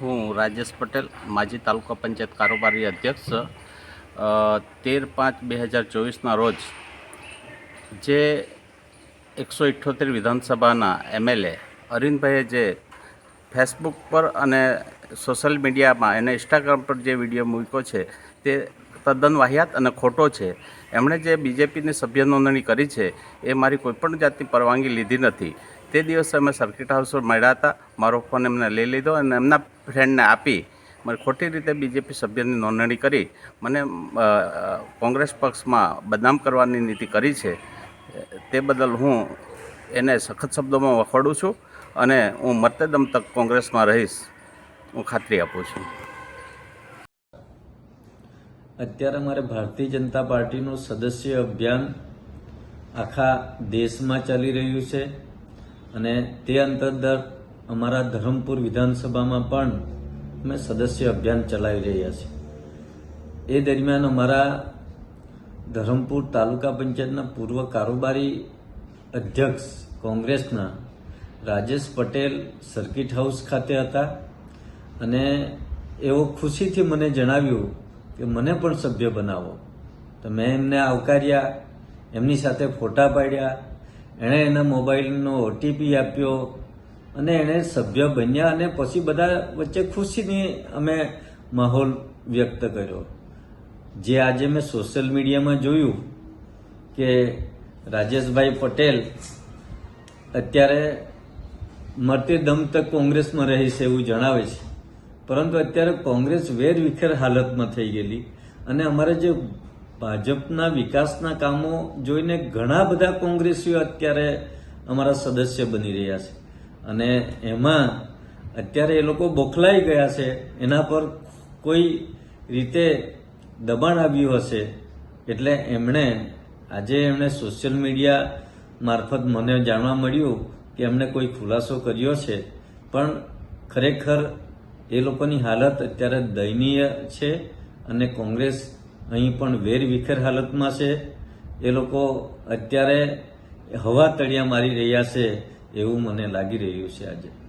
હું રાજેશ પટેલ, માજી તાલુકા પંચાયત કારોબારી અધ્યક્ષ તેર પાંચ બે હજાર ચોવીસના રોજ જે એકસો ઇઠ્ઠોતેર વિધાનસભાના એમએલએ અરવિંદભાઈએ જે ફેસબુક પર અને સોશિયલ મીડિયામાં એને ઇન્સ્ટાગ્રામ પર જે વીડિયો મૂક્યો છે તે તદ્દન વાહિયાત અને ખોટો છે. એમણે જે બીજેપીની સભ્ય નોંધણી કરી છે, એ મારી કોઈપણ જાતની પરવાનગી લીધી નથી. તે દિવસે અમે સર્કિટ હાઉસ મળ્યા હતા. મારો ફોન એમને લઈ લીધો અને એમના ફ્રેન્ડને આપી મને ખોટી રીતે બીજેપી સભ્યની નોંધણી કરી. મને કોંગ્રેસ પક્ષમાં બદનામ કરવાની નીતિ કરી છે. તે બદલ હું એને સખત શબ્દોમાં વખોડું છું અને હું મરતે દમ તક કોંગ્રેસમાં રહીશ. હું ખાતરી આપું છું. અત્યારે મારે ભારતીય જનતા પાર્ટીનું સદસ્ય અભિયાન આખા દેશમાં ચાલી રહ્યું છે. અને તે અંતર્ગત અમારા ધરમપુર વિધાનસભામાં પણ અમે સદસ્ય અભિયાન ચલાવી રહ્યા છીએ. એ દરમિયાન અમારા ધરમપુર તાલુકા પંચાયતના પૂર્વ કારોબારી અધ્યક્ષ કોંગ્રેસના રાજેશ પટેલ સર્કિટ હાઉસ ખાતે હતા અને એઓ ખુશીથી મને જણાવ્યું કે મને પણ સભ્ય બનાવો. તો મેં એમને આવકાર્યા, એમની સાથે ફોટા પાડ્યા એણે એના મોબાઈલનો ઓટીપી આપ્યો અને એણે સભ્ય બન્યા અને પછી બધા વચ્ચે ખુશીની અમે માહોલ વ્યક્ત કર્યો. જે આજે મેં સોશિયલ મીડિયામાં જોયું કે રાજેશભાઈ પટેલ અત્યારે મરતે દમ તક કોંગ્રેસમાં રહી છે એવું જણાવે છે. પરંતુ અત્યારે કોંગ્રેસ વેર વિખેર હાલતમાં થઈ ગયેલી અને અમારે જે ભાજપના વિકાસના કામો જોઈને ઘણા બધા કોંગ્રેસીઓ અત્યારે અમારા સદસ્ય બની રહ્યા છે. અને એમાં અત્યારે એ લોકો બોખલાઈ ગયા છે. એના પર કોઈ રીતે દબાણ આવ્યું હશે એટલે એમણે આજે એમણે સોશિયલ મીડિયા મારફત મને જાણવા મળ્યું કે એમણે કોઈ ખુલાસો કર્યો છે. પણ ખરેખર એ લોકોની હાલત અત્યારે દયનીય છે અને કોંગ્રેસ અહીં પણ વેર વિખેર હાલતમાં છે. એ લોકો અત્યારે હવા તળિયા મારી રહ્યા છે એવું મને લાગી રહ્યું છે આજે.